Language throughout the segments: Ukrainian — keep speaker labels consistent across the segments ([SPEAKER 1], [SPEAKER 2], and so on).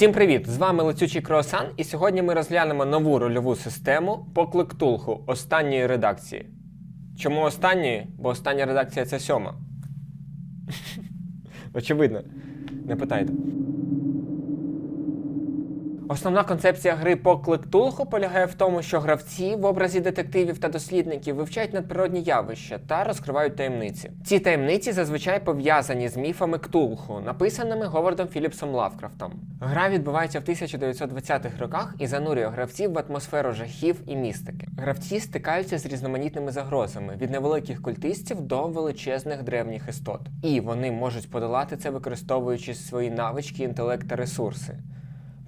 [SPEAKER 1] Всім привіт! З вами Летючий Круасан, і сьогодні ми розглянемо нову рольову систему поклик Тулху останньої редакції. Чому останньої? Бо остання редакція це сьома. Очевидно, не питайте. Основна концепція гри по Ктулху полягає в тому, що гравці в образі детективів та дослідників вивчають надприродні явища та розкривають таємниці. Ці таємниці зазвичай пов'язані з міфами Ктулху, написаними Говардом Філіпсом Лавкрафтом. Гра відбувається в 1920-х роках і занурює гравців в атмосферу жахів і містики. Гравці стикаються з різноманітними загрозами від невеликих культистів до величезних древніх істот. І вони можуть подолати це, використовуючи свої навички, інтелект та ресурси.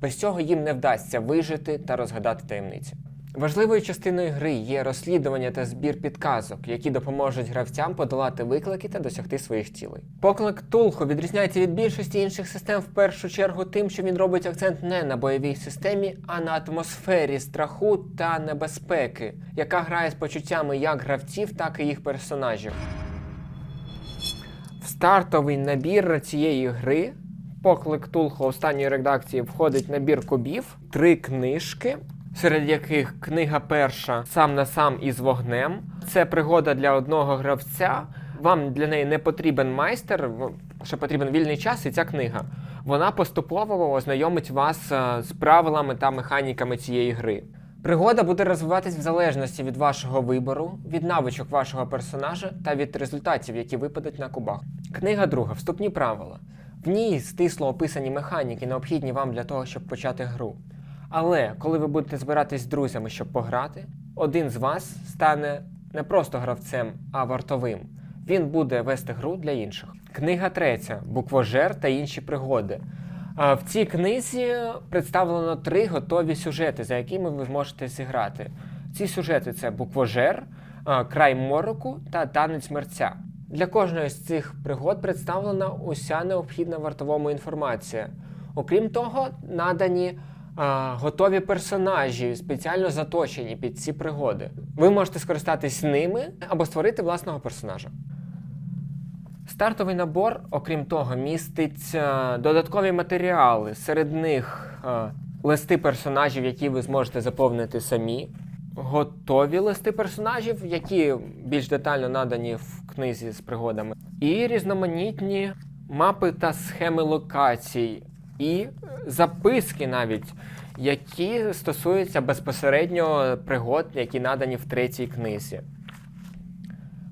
[SPEAKER 1] Без цього їм не вдасться вижити та розгадати таємниці. Важливою частиною гри є розслідування та збір підказок, які допоможуть гравцям подолати виклики та досягти своїх цілей. Поклик Тулху відрізняється від більшості інших систем в першу чергу тим, що він робить акцент не на бойовій системі, а на атмосфері страху та небезпеки, яка грає з почуттями як гравців, так і їх персонажів. В стартовий набір цієї гри Поклик Тулху останньої редакції входить набір кубів, три книжки, серед яких книга перша сам на сам із вогнем. Це пригода для одного гравця. Вам для неї не потрібен майстер, ще потрібен вільний час, і ця книга. Вона поступово ознайомить вас е, з правилами та механіками цієї гри. Пригода буде розвиватись в залежності від вашого вибору, від навичок вашого персонажа та від результатів, які випадуть на кубах. Книга друга вступні правила. В ній стисло описані механіки, необхідні вам для того, щоб почати гру. Але коли ви будете збиратись з друзями, щоб пограти, один з вас стане не просто гравцем, а вартовим. Він буде вести гру для інших. Книга третя буквожер та інші пригоди. В цій книзі представлено три готові сюжети, за якими ви зможете зіграти. Ці сюжети це буквожер, край мороку та танець мерця. Для кожної з цих пригод представлена уся необхідна вартовому інформація. Окрім того, надані а, готові персонажі, спеціально заточені під ці пригоди. Ви можете скористатись ними або створити власного персонажа. Стартовий набор, окрім того, містить е, додаткові матеріали. Серед них е, листи персонажів, які ви зможете заповнити самі, готові листи персонажів, які більш детально надані в книзі з пригодами, і різноманітні мапи та схеми локацій, і записки навіть, які стосуються безпосередньо пригод, які надані в третій книзі.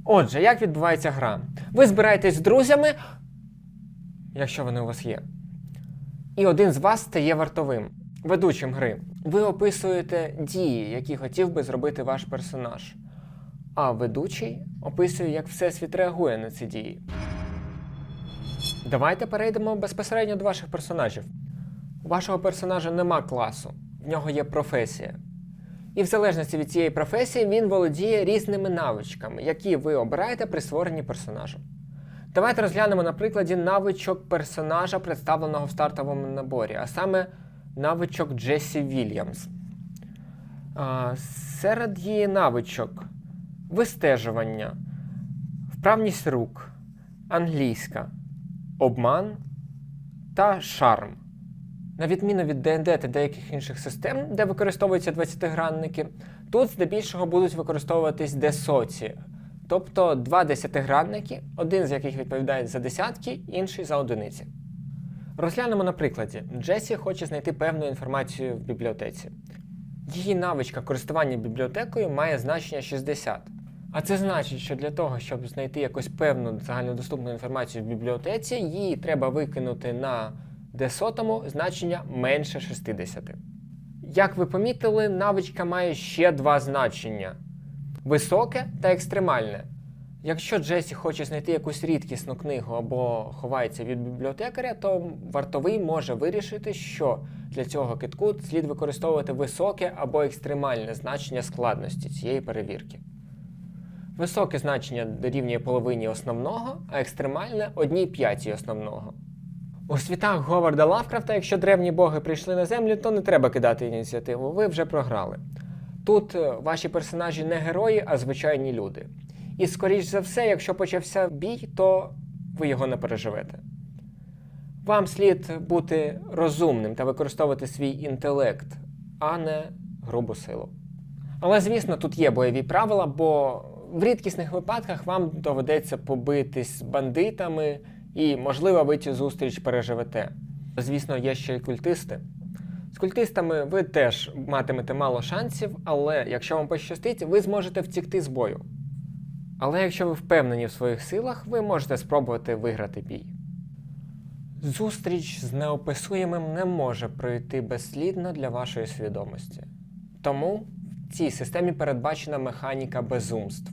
[SPEAKER 1] Отже, як відбувається гра? Ви збираєтесь з друзями, якщо вони у вас є. І один з вас стає вартовим, ведучим гри. Ви описуєте дії, які хотів би зробити ваш персонаж. А ведучий описує, як Всесвіт реагує на ці дії. Давайте перейдемо безпосередньо до ваших персонажів. У вашого персонажа нема класу, в нього є професія. І в залежності від цієї професії він володіє різними навичками, які ви обираєте при створенні персонажа. Давайте розглянемо на прикладі навичок персонажа, представленого в стартовому наборі, а саме навичок Джесі Вільямс. Серед її навичок вистежування, вправність рук, англійська, обман та шарм. На відміну від ДНД та деяких інших систем, де використовуються 20-гранники, тут здебільшого будуть використовуватись десоці, тобто два десятигранники, один з яких відповідає за десятки, інший за одиниці. Розглянемо на прикладі. Джесі хоче знайти певну інформацію в бібліотеці. Її навичка користування бібліотекою має значення 60. А це значить, що для того, щоб знайти якусь певну загальнодоступну інформацію в бібліотеці, її треба викинути на десотому значення менше 60. Як ви помітили, навичка має ще два значення: високе та екстремальне. Якщо Джесі хоче знайти якусь рідкісну книгу або ховається від бібліотекаря, то вартовий може вирішити, що для цього китку слід використовувати високе або екстремальне значення складності цієї перевірки. Високе значення дорівнює половині основного, а екстремальне одній п'ятій основного. У світах Говарда Лавкрафта, якщо древні боги прийшли на землю, то не треба кидати ініціативу, ви вже програли. Тут е, ваші персонажі не герої, а звичайні люди. І, скоріш за все, якщо почався бій, то ви його не переживете. Вам слід бути розумним та використовувати свій інтелект, а не грубу силу. Але, звісно, тут є бойові правила, бо в рідкісних випадках вам доведеться побитись з бандитами і, можливо, ви цю зустріч переживете. Звісно, є ще й культисти. З культистами ви теж матимете мало шансів, але якщо вам пощастить, ви зможете втікти з бою. Але якщо ви впевнені в своїх силах, ви можете спробувати виграти бій. Зустріч з неописуємим не може пройти безслідно для вашої свідомості. Тому в цій системі передбачена механіка безумств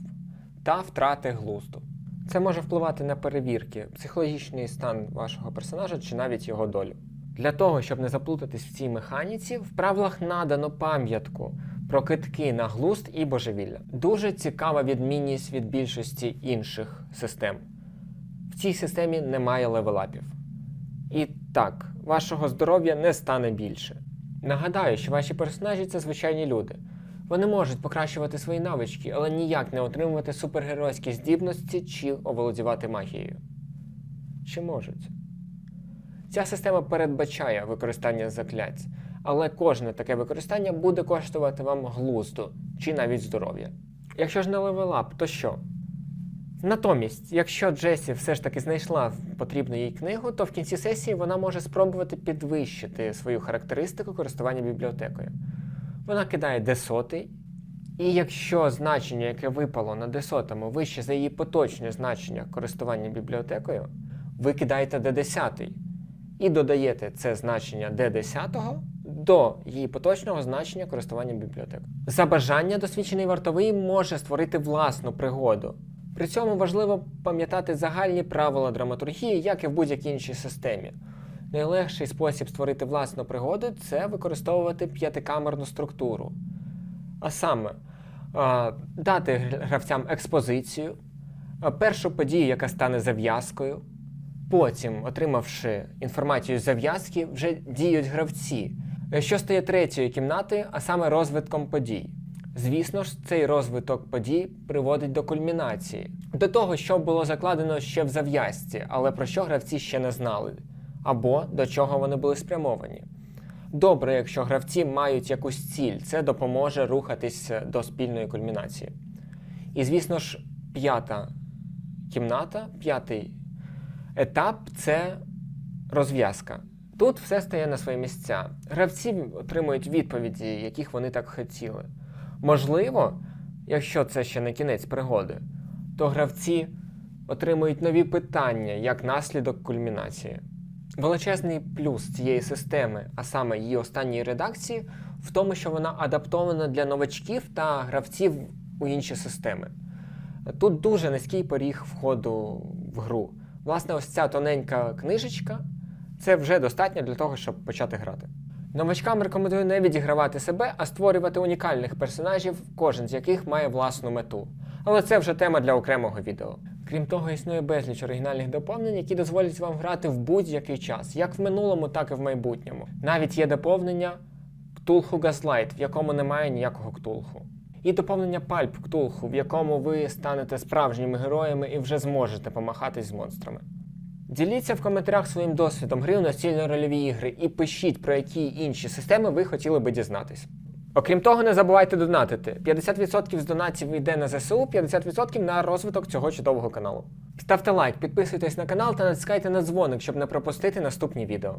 [SPEAKER 1] та втрати глузду. Це може впливати на перевірки, психологічний стан вашого персонажа чи навіть його долю. Для того, щоб не заплутатись в цій механіці, в правилах надано пам'ятку про китки на глузд і божевілля. Дуже цікава відмінність від більшості інших систем. В цій системі немає левелапів. І так, вашого здоров'я не стане більше. Нагадаю, що ваші персонажі це звичайні люди. Вони можуть покращувати свої навички, але ніяк не отримувати супергеройські здібності чи оволодівати магією. Чи можуть? Ця система передбачає використання заклять, але кожне таке використання буде коштувати вам глузду чи навіть здоров'я. Якщо ж не левелап, то що? Натомість, якщо Джесі все ж таки знайшла потрібну їй книгу, то в кінці сесії вона може спробувати підвищити свою характеристику користування бібліотекою. Вона кидає D100, і якщо значення, яке випало на D100 вище за її поточне значення користування бібліотекою, ви кидаєте D10 і додаєте це значення D10 до її поточного значення користування бібліотекою. За бажання досвідчений вартовий може створити власну пригоду. При цьому важливо пам'ятати загальні правила драматургії, як і в будь-якій іншій системі. Найлегший спосіб створити власну пригоду це використовувати п'ятикамерну структуру. А саме, дати гравцям експозицію, першу подію, яка стане зав'язкою. Потім, отримавши інформацію з зав'язки, вже діють гравці, що стає третьою кімнатою, а саме розвитком подій. Звісно ж, цей розвиток подій приводить до кульмінації, до того, що було закладено ще в зав'язці, але про що гравці ще не знали, або до чого вони були спрямовані. Добре, якщо гравці мають якусь ціль, це допоможе рухатись до спільної кульмінації. І, звісно ж, п'ята кімната, п'ятий етап це розв'язка. Тут все стає на свої місця. Гравці отримують відповіді, яких вони так хотіли. Можливо, якщо це ще не кінець пригоди, то гравці отримують нові питання як наслідок кульмінації. Величезний плюс цієї системи, а саме її останньої редакції, в тому, що вона адаптована для новачків та гравців у інші системи. Тут дуже низький поріг входу в гру. Власне, ось ця тоненька книжечка це вже достатньо для того, щоб почати грати. Новачкам рекомендую не відігравати себе, а створювати унікальних персонажів, кожен з яких має власну мету. Але це вже тема для окремого відео. Крім того, існує безліч оригінальних доповнень, які дозволять вам грати в будь-який час, як в минулому, так і в майбутньому. Навіть є доповнення Ктулху Газлайт, в якому немає ніякого ктулху. І доповнення Пальп Ктулху, в якому ви станете справжніми героями і вже зможете помахатись з монстрами. Діліться в коментарях своїм досвідом гри у настільно-рольові ігри і пишіть, про які інші системи ви хотіли би дізнатись. Окрім того, не забувайте донатити. 50% з донатів йде на ЗСУ, 50% на розвиток цього чудового каналу. Ставте лайк, підписуйтесь на канал та натискайте на дзвоник, щоб не пропустити наступні відео.